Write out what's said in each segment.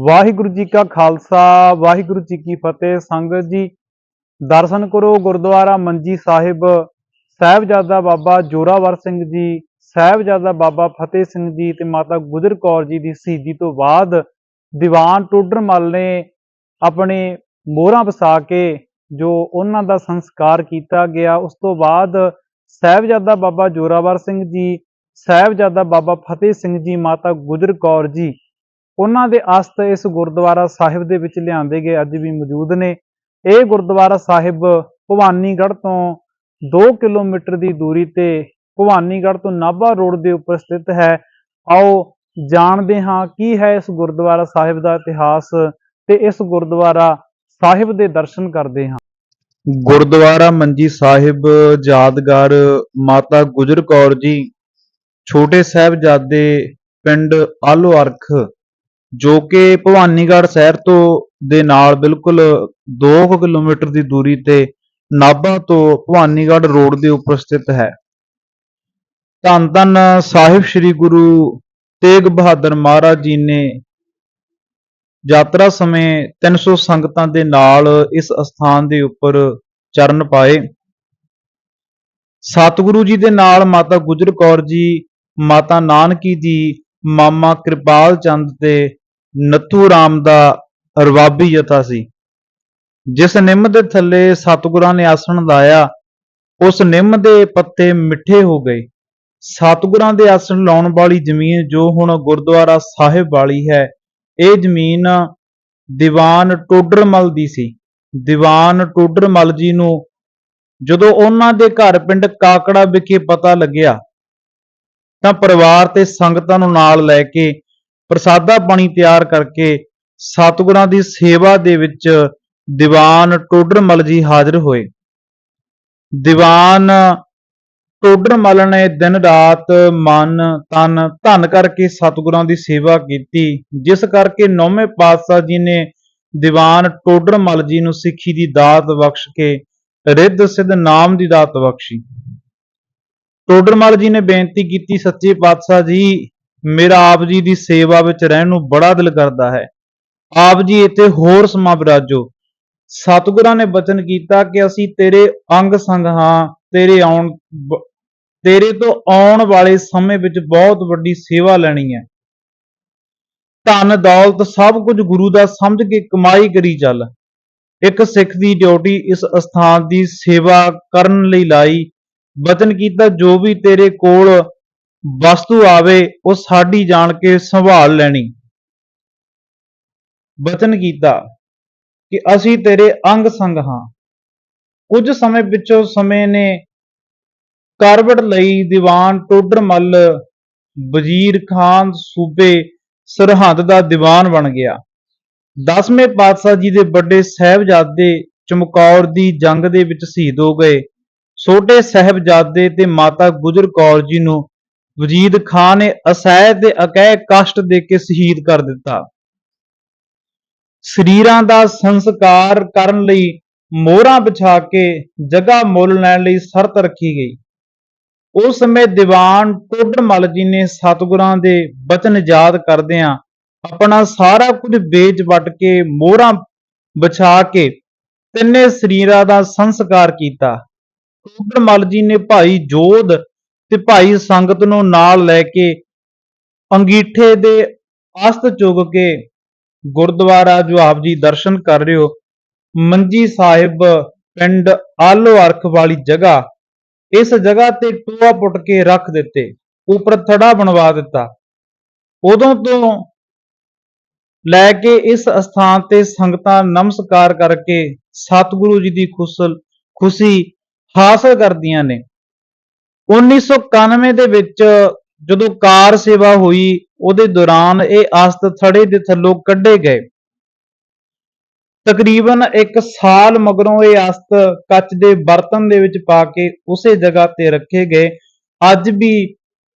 ਵਾਹਿਗੁਰੂ ਜੀ ਕਾ ਖਾਲਸਾ, ਵਾਹਿਗੁਰੂ ਜੀ ਕੀ ਫਤਿਹ। ਸੰਗਤ ਜੀ, ਦਰਸ਼ਨ ਕਰੋ ਗੁਰਦੁਆਰਾ ਮੰਜੀ ਸਾਹਿਬ, ਸਾਹਿਬਜ਼ਾਦਾ ਬਾਬਾ ਜੋਰਾਵਰ ਸਿੰਘ ਜੀ, ਸਾਹਿਬਜ਼ਾਦਾ ਬਾਬਾ ਫਤਿਹ ਸਿੰਘ ਜੀ ਤੇ ਮਾਤਾ ਗੁਜਰ ਕੌਰ ਜੀ ਦੀ ਸ਼ਹੀਦੀ ਤੋਂ ਬਾਅਦ ਦੀਵਾਨ ਟੋਡਰਮਲ ਨੇ ਆਪਣੇ ਮੋਹਰਾਂ ਵਸਾ ਕੇ ਜੋ ਉਹਨਾਂ ਦਾ ਸੰਸਕਾਰ ਕੀਤਾ ਗਿਆ, ਉਸ ਤੋਂ ਬਾਅਦ ਸਾਹਿਬਜ਼ਾਦਾ ਬਾਬਾ ਜੋਰਾਵਰ ਸਿੰਘ ਜੀ, ਸਾਹਿਬਜ਼ਾਦਾ ਬਾਬਾ ਫਤਿਹ ਸਿੰਘ ਜੀ, ਮਾਤਾ ਗੁਜਰ ਕੌਰ ਜੀ ਉਹਨਾਂ ਦੇ ਅਸਤ ਇਸ ਗੁਰਦੁਆਰਾ ਸਾਹਿਬ ਦੇ ਵਿੱਚ ਲਿਆਂਦੇ ਗਏ ਅੱਜ ਵੀ ਮੌਜੂਦ ਨੇ। ਇਹ ਗੁਰਦੁਆਰਾ ਸਾਹਿਬ ਭਵਾਨੀਗੜ੍ਹ ਤੋਂ 2 ਕਿਲੋਮੀਟਰ ਦੀ ਦੂਰੀ ਤੇ ਭਵਾਨੀਗੜ੍ਹ ਤੋਂ ਨਾਭਾ ਰੋਡ ਦੇ ਉੱਪਰ ਸਥਿਤ ਹੈ। ਆਓ ਜਾਣਦੇ ਹਾਂ ਕੀ ਹੈ ਇਸ ਗੁਰਦੁਆਰਾ ਸਾਹਿਬ ਦਾ ਇਤਿਹਾਸ ਤੇ ਇਸ ਗੁਰਦੁਆਰਾ ਸਾਹਿਬ ਦੇ ਦਰਸ਼ਨ ਕਰਦੇ ਹਾਂ। ਗੁਰਦੁਆਰਾ ਮੰਜੀ ਸਾਹਿਬ ਯਾਦਗਾਰ ਮਾਤਾ ਗੁਜਰ ਕੌਰ ਜੀ, ਛੋਟੇ ਸਾਹਿਬਜ਼ਾਦੇ ਪਿੰਡ ਆਲੋ ਅਰਖ ਜੋ ਕਿ ਭਵਾਨੀਗੜ੍ਹ ਸ਼ਹਿਰ ਤੋਂ ਦੇ ਨਾਲ ਬਿਲਕੁਲ 2 ਕਿਲੋਮੀਟਰ ਦੀ ਦੂਰੀ ਤੇ ਨਾਭਾ ਤੋਂ ਭਵਾਨੀਗੜ੍ਹ ਰੋਡ ਦੇ ਉੱਪਰ ਸਥਿਤ ਹੈ। ਧੰਨ ਧੰਨ ਸਾਹਿਬ ਸ੍ਰੀ ਗੁਰੂ ਤੇਗ ਬਹਾਦਰ ਮਹਾਰਾਜ ਜੀ ਨੇ ਯਾਤਰਾ ਸਮੇਂ 300 ਸੰਗਤਾਂ ਦੇ ਨਾਲ ਇਸ ਅਸਥਾਨ ਦੇ ਉੱਪਰ ਚਰਨ ਪਾਏ। ਸਤਿਗੁਰੂ ਜੀ ਦੇ ਨਾਲ ਮਾਤਾ ਗੁਜਰ ਕੌਰ ਜੀ, ਮਾਤਾ ਨਾਨਕੀ ਜੀ, ਮਾਮਾ ਕਿਰਪਾਲ ਚੰਦ ਤੇ ਨੱਥੂ ਰਾਮ ਦਾ ਰਵਾਬੀ ਜਥਾ ਸੀ। ਜਿਸ ਨਿੰਮ ਦੇ ਥੱਲੇ ਸਤਿਗੁਰਾਂ ਨੇ ਆਸਣ ਲਾਇਆ, ਉਸ ਨਿੰਮ ਦੇ ਪੱਤੇ ਮਿੱਠੇ ਹੋ ਗਏ। ਸਤਿਗੁਰਾਂ ਦੇ ਆਸਣ ਲਾਉਣ ਵਾਲੀ ਜ਼ਮੀਨ ਜੋ ਹੁਣ ਗੁਰਦੁਆਰਾ ਸਾਹਿਬ ਵਾਲੀ ਹੈ, ਇਹ ਜ਼ਮੀਨ ਦੀਵਾਨ ਟੋਡਰਮਲ ਦੀ ਸੀ। ਦੀਵਾਨ ਟੋਡਰਮਲ ਜੀ ਨੂੰ ਜਦੋਂ ਉਹਨਾਂ ਦੇ ਘਰ ਪਿੰਡ ਕਾਕੜਾ ਵਿਖੇ ਪਤਾ ਲੱਗਿਆ, ਤਾਂ ਪਰਿਵਾਰ ਤੇ ਸੰਗਤਾਂ ਨੂੰ ਨਾਲ ਲੈ ਕੇ ਪ੍ਰਸਾਦਾ ਪਾਣੀ ਤਿਆਰ ਕਰਕੇ ਸਤਿਗੁਰਾਂ ਦੀ ਸੇਵਾ ਦੇ ਵਿੱਚ ਦੀਵਾਨ ਟੋਡਰਮਲ ਜੀ ਹਾਜ਼ਰ ਹੋਏ। ਦੀਵਾਨ ਟੋਡਰਮਲ ਨੇ ਦਿਨ ਰਾਤ ਮਨ ਤਨ ਧਨ ਕਰਕੇ ਸਤਿਗੁਰਾਂ ਦੀ ਸੇਵਾ ਕੀਤੀ, ਜਿਸ ਕਰਕੇ ਨੌਵੇਂ ਪਾਤਸ਼ਾਹ ਜੀ ਨੇ ਦੀਵਾਨ ਟੋਡਰਮਲ ਜੀ ਨੂੰ ਸਿੱਖੀ ਦੀ ਦਾਤ ਬਖਸ਼ ਕੇ ਰਿੱਧ ਸਿੱਧ ਨਾਮ ਦੀ ਦਾਤ ਬਖਸ਼ੀ। ਟੋਡਰਮਲ ਜੀ ਨੇ ਬੇਨਤੀ ਕੀਤੀ, ਸੱਚੇ ਪਾਤਸ਼ਾਹ ਜੀ ਮੇਰਾ ਆਪ ਜੀ ਦੀ ਸੇਵਾ ਵਿੱਚ ਰਹਿਣ ਨੂੰ ਬੜਾ ਦਿਲ ਕਰਦਾ ਹੈ। ਆਪ ਜੀ ਇੱਥੇ ਹੋਰ ਸਮਾਂ ਵਿਰਾਜੋ ਸਤਿਗੁਰਾਂ ਨੇ ਬਚਨ ਕੀਤਾ ਕਿ ਅਸੀਂ ਤੇਰੇ ਅੰਗ ਸੰਗ ਹਾਂ, ਤੇਰੇ ਆਉਣ ਤੇਰੇ ਤੋਂ ਆਉਣ ਵਾਲੇ ਸਮੇਂ ਵਿੱਚ ਬਹੁਤ ਵੱਡੀ ਸੇਵਾ ਲੈਣੀ ਹੈ। ਧਨ ਦੌਲਤ ਸਭ ਕੁਝ ਗੁਰੂ ਦਾ ਸਮਝ ਕੇ ਕਮਾਈ ਕਰੀ ਚੱਲ। ਇੱਕ ਸਿੱਖ ਦੀ ਡਿਊਟੀ ਇਸ ਅਸਥਾਨ ਦੀ ਸੇਵਾ ਕਰਨ ਲਈ ਲਾਈ। ਬਚਨ ਕੀਤਾ ਜੋ ਵੀ ਤੇਰੇ ਕੋਲ ਵਸਤੂ ਆਵੇ, ਉਹ ਸਾਡੀ ਜਾਣ ਕੇ ਸੰਭਾਲ ਲੈਣੀ। ਬਚਨ ਕੀਤਾ ਕਿ ਅਸੀਂ ਤੇਰੇ ਅੰਗ ਸੰਗ ਹਾਂ। ਕੁਝ ਸਮੇਂ ਪਿੱਛੋਂ ਸਮੇਂ ਨੇ ਕਰਵਟ ਲਈ ਦੀਵਾਨ ਟੋਡਰਮੱਲ ਵਜ਼ੀਰ ਖਾਨ ਸੂਬੇ ਸਰਹੰਦ ਦਾ ਦੀਵਾਨ ਬਣ ਗਿਆ। ਦਸਵੇਂ ਪਾਤਸ਼ਾਹ ਜੀ ਦੇ ਵੱਡੇ ਸਾਹਿਬਜ਼ਾਦੇ ਚਮਕੌਰ ਦੀ ਜੰਗ ਦੇ ਵਿੱਚ ਸ਼ਹੀਦ ਹੋ ਗਏ। ਛੋਟੇ ਸਾਹਿਬਜ਼ਾਦੇ ਤੇ ਮਾਤਾ ਗੁਜਰ ਕੌਰ ਜੀ ਨੂੰ ਵਜੀਦ ਖਾਨ ਨੇ ਅਸਹਿ ਤੇ ਅਕਹਿ ਕਸ਼ਟ ਦੇ ਕੇ ਸ਼ਹੀਦ ਕਰ ਦਿੱਤਾ। ਸਰੀਰਾਂ ਦਾ ਸੰਸਕਾਰ ਕਰਨ ਲਈ ਮੋਹਰਾਂ ਵਿਛਾ ਕੇ ਜਗ੍ਹਾ ਮੁੱਲ ਲੈਣ ਲਈ ਸ਼ਰਤ ਰੱਖੀ ਗਈ। ਉਸ ਸਮੇਂ ਦੀਵਾਨ ਟੋਡਰਮਲ ਜੀ ਨੇ ਸਤਿਗੁਰਾਂ ਦੇ ਬਚਨ ਯਾਦ ਕਰਦਿਆਂ ਆਪਣਾ ਸਾਰਾ ਕੁਝ ਵੇਚ ਵਟ ਕੇ ਮੋਹਰਾਂ ਵਿਛਾ ਕੇ ਤਿੰਨੇ ਸਰੀਰਾਂ ਦਾ ਸੰਸਕਾਰ ਕੀਤਾ। ਟੋਡਰਮਲ ਜੀ ਨੇ ਭਾਈ ਜੋਧ ਤੇ ਭਾਈ ਸੰਗਤ ਨੂੰ ਨਾਲ ਲੈ ਕੇ ਅੰਗੀਠੇ ਦੇ ਅਸਤ ਚੁਗ ਕੇ ਗੁਰਦੁਆਰਾ ਜੋ ਆਪ ਜੀ ਦਰਸ਼ਨ ਕਰ ਰਹੇ ਹੋ। ਮੰਜੀ ਸਾਹਿਬ ਪਿੰਡ ਆਲੋ ਅਰਖ ਵਾਲੀ ਜਗ੍ਹਾ, ਇਸ ਜਗ੍ਹਾ ਤੇ ਟੋਆ ਪੁੱਟ ਕੇ ਰੱਖ ਦਿੱਤੇ, ਉੱਪਰ ਥੜਾ ਬਣਵਾ ਦਿੱਤਾ। ਉਦੋਂ ਤੋਂ ਲੈ ਕੇ ਇਸ ਅਸਥਾਨ ਤੇ ਸੰਗਤਾਂ ਨਮਸਕਾਰ ਕਰਕੇ ਸਤਿਗੁਰੂ ਜੀ ਦੀ ਖੁਸਲ ਖੁਸ਼ੀ ਹਾਸਲ ਕਰਦੀਆਂ ਨੇ। 1991 ਦੇ ਵਿੱਚ ਜਦੋਂ ਕਾਰ ਸੇਵਾ ਹੋਈ, ਉਹਦੇ ਦੌਰਾਨ ਇਹ ਆਸਤ ਥੜੇ ਦੇ ਥੱਲੋਂ ਕੱਢੇ ਗਏ। ਤਕਰੀਬਨ 1 ਸਾਲ ਮਗਰੋਂ ਇਹ ਅਸਤ ਕੱਚ ਦੇ ਬਰਤਨ ਦੇ ਵਿੱਚ ਪਾ ਕੇ ਉਸੇ ਜਗ੍ਹਾ ਤੇ ਰੱਖੇ ਗਏ। ਅੱਜ ਵੀ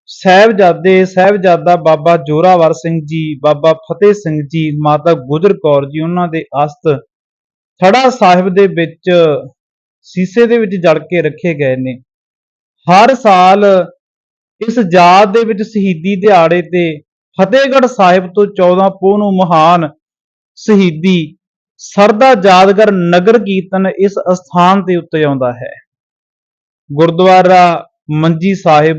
ਸਾਹਿਬਜ਼ਾਦੇ, ਸਾਹਿਬਜ਼ਾਦਾ ਬਾਬਾ ਜੋਰਾਵਰ ਸਿੰਘ ਜੀ, ਬਾਬਾ ਫਤਿਹ ਸਿੰਘ ਜੀ, ਮਾਤਾ ਗੁਜਰ ਕੌਰ ਜੀ, ਉਹਨਾਂ ਦੇ ਅਸਤ ਥੜਾ ਸਾਹਿਬ ਦੇ ਵਿੱਚ ਸੀਸੇ ਦੇ ਵਿੱਚ ਜੜ ਕੇ ਰੱਖੇ ਗਏ ਨੇ। ਹਰ ਸਾਲ ਇਸ ਯਾਦ ਦੇ ਵਿੱਚ ਸ਼ਹੀਦੀ ਦਿਹਾੜੇ ਤੇ ਫਤਿਹਗੜ੍ਹ ਸਾਹਿਬ ਤੋਂ 14 ਪੋਹ ਨੂੰ ਮਹਾਨ ਸ਼ਹੀਦੀ ਸਰਦਾ ਯਾਦਗਾਰ ਨਗਰ ਕੀਰਤਨ ਇਸ ਅਸਥਾਨ ਦੇ ਉੱਤੇ ਆਉਂਦਾ ਹੈ। ਗੁਰਦੁਆਰਾ ਮੰਜੀ ਸਾਹਿਬ